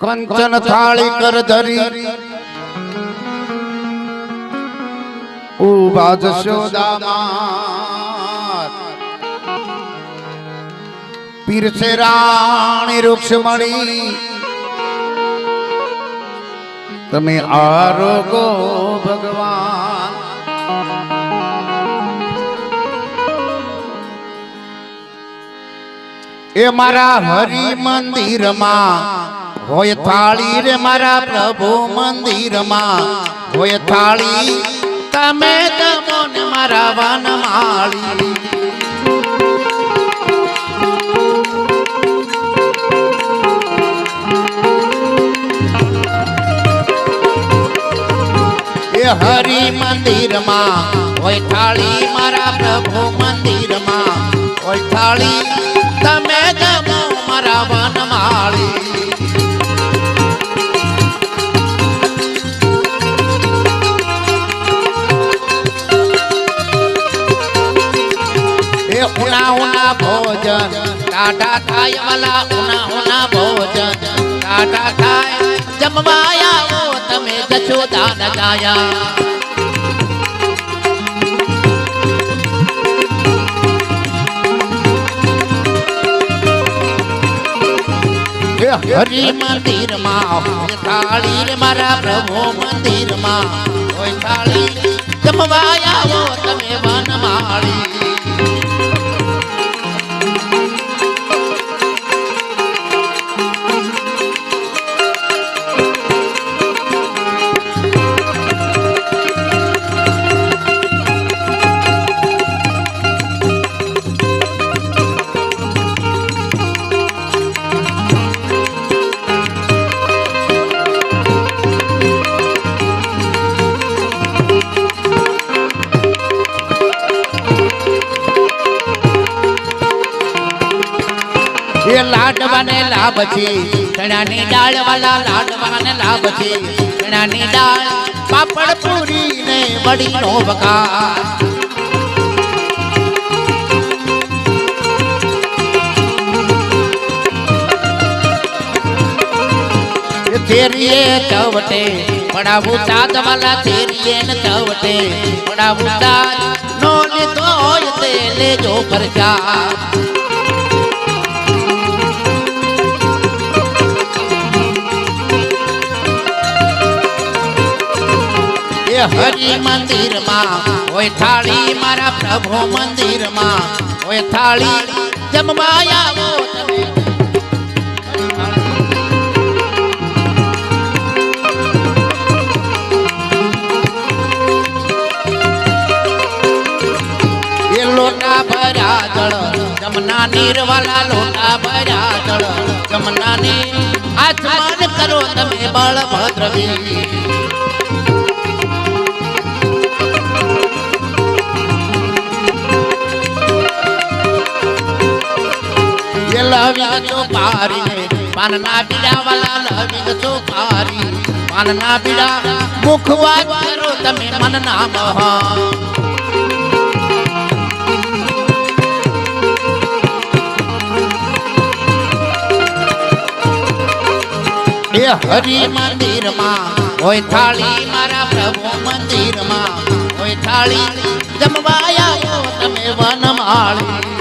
કંચન થાળી કર ધરી. ઊભા જશોદામાં પીરસે રાણી રૂક્ષમણી. તમે આરોગો ભગવાન. એ મારા હરિ મંદિરમાં હોય થાળી રે મારા પ્રભુ મંદિરમાં. હોય થાળી, તમે તમો ને મારા વનમાળી. હરિ મંદિરમાં, હોય થાળી મારા પ્રભુ મંદિરમાં. હોય થાળી, તમે જમો મારા વનમાળી. એ ઉના ઉના ભોજન ટાટા થાય વાલા ઉના ઉના ભોજન ટાટા થાય જમવાયા હો તમે જશોદાન ગાયા એ હરિ મંદિરમાં હોય થાળી રે મારા પ્રભુ મંદિરમાં હોય થાળી જમવાયા હો તમે વનમાળી લાભ છે ચણાની દાળ વાલા લાડવાને લાભ છે ચણાની દાળ પાપડ પૂરી ને વડીનો વઘાર. તેરીએ ચવટે પડાવું સાદ વાલા તેરીએ ને ચવટે પડાવું સાદ નો લીધો તે લેજો પ્રચાર હરિ મંદિરમાં હોય થાળી મારા પ્રભુ મંદિરમાં હોય થાળી જમવા આવો લોટા ભર્યા જળ, જમના નીર વાલા લોટા ભર્યા જળ જમના નીર આચમન કરો તમે બળભદ્ર લવિંગ ચોપારી. પાનના પીડા તમે મનના મહા મંદિરમાં, હોય થાળી મારા પ્રભુ મંદિરમાં, હોય થાળી જમવાયા તમે વનમાળી.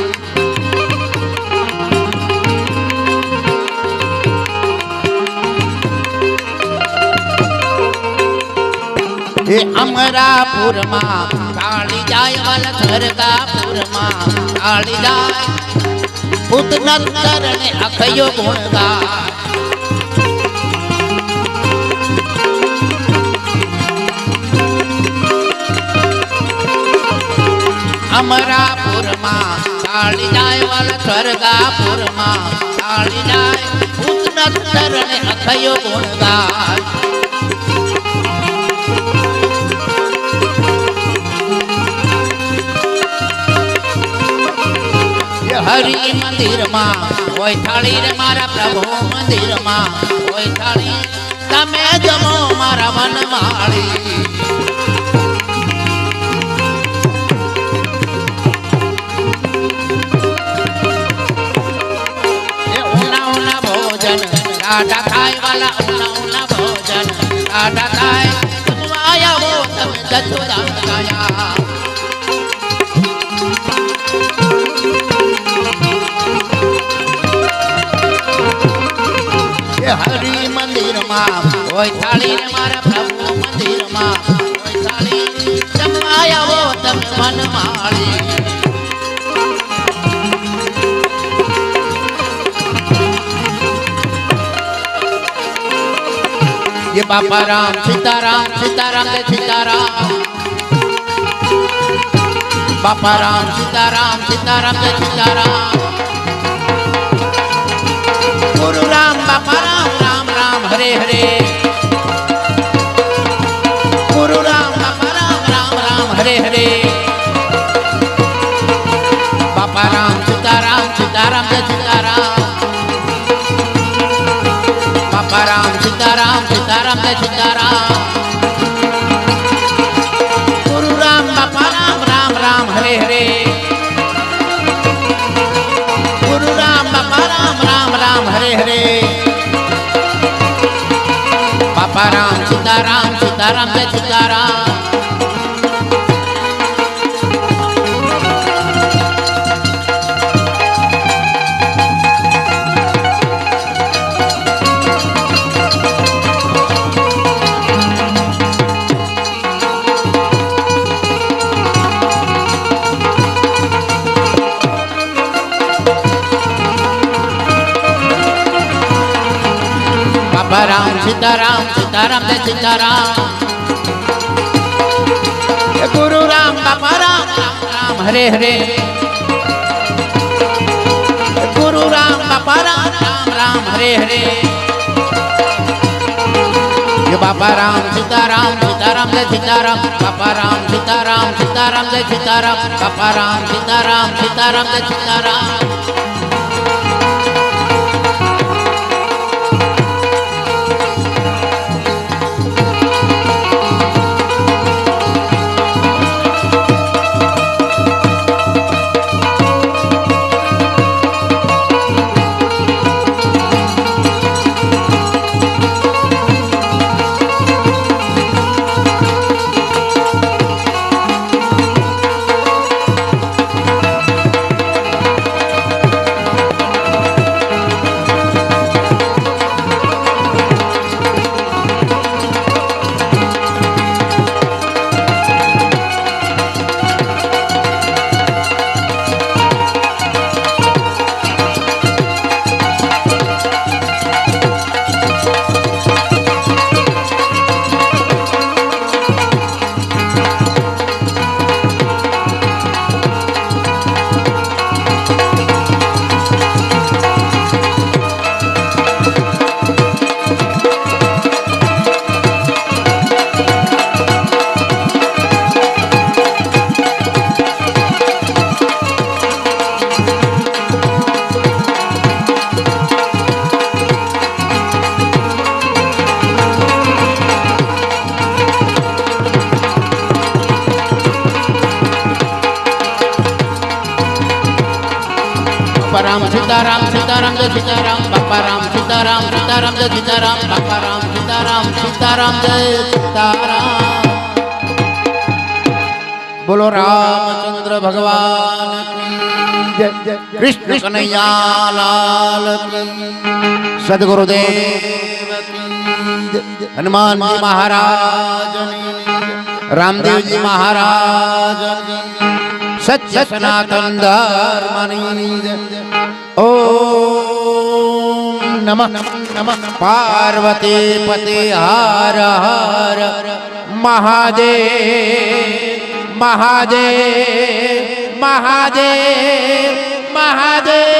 એ અમરાપુરમાં કાળી જાય વાલા સરગાપુરમાં કાળી જાય. ભૂતના ચરણે અખયો ગુણગાય અમરાપુરમાં કાળી જાય વાલા સ્વર્ગાપુરમાં કાળી જાય. ભૂતના ચરણે અખયો ગુણગાય હરિ મંદિરમાં હોય થાળી રે મારા પ્રભુ મંદિરમાં હોય થાળી તમે જમો મારા વનમાળી. ભોજન ટાટા ખાય વાલા ઉના ઉના ભોજન ટાટા હોય થાળી ને મારા પ્રભુ મંદિરમાં હોય થાળી જમવાયા હો તમે મન માળી ये बाबा राम सीताराम सीताराम जय सीताराम बाबा राम सीताराम सीताराम जय सीताराम गुरु राम बाबा राम राम राम हरे हरे हरे हरे। बाबा राम सीताराम सीताराम जय सीताराम बाबा राम सीताराम सीताराम जय सीताराम गुरु राम बापा राम राम राम, हरे हरे। गुरु राम बापा राम राम राम, हरे हरे। बाबा राम सीताराम सीताराम जय सीताराम सीताराम सीताराम जय सीताराम गुरु राम बाबा राम राम राम हरे हरे गुरु राम बाबा राम राम राम हरे हरे बाबा राम सीताराम सीताराम जय सीताराम बाबा राम सीताराम सीताराम जय सीताराम बाबा राम सीताराम सीताराम जय सीताराम बापा राम सीताराम सीताराम जय सीताराम बापा राम सीताराम सीताराम जय सीताराम बापा राम सीताराम सीताराम जय सीताराम बोलो रामचंद्र भगवान कृष्ण कन्हैया लाल सदगुरुदेव हनुमान जी महाराज रामदेव जी महाराज सच सनातन धर्म ओ नमः नमः। पार्वती पते हर हर। महादेव महादेव महादेव महादेव।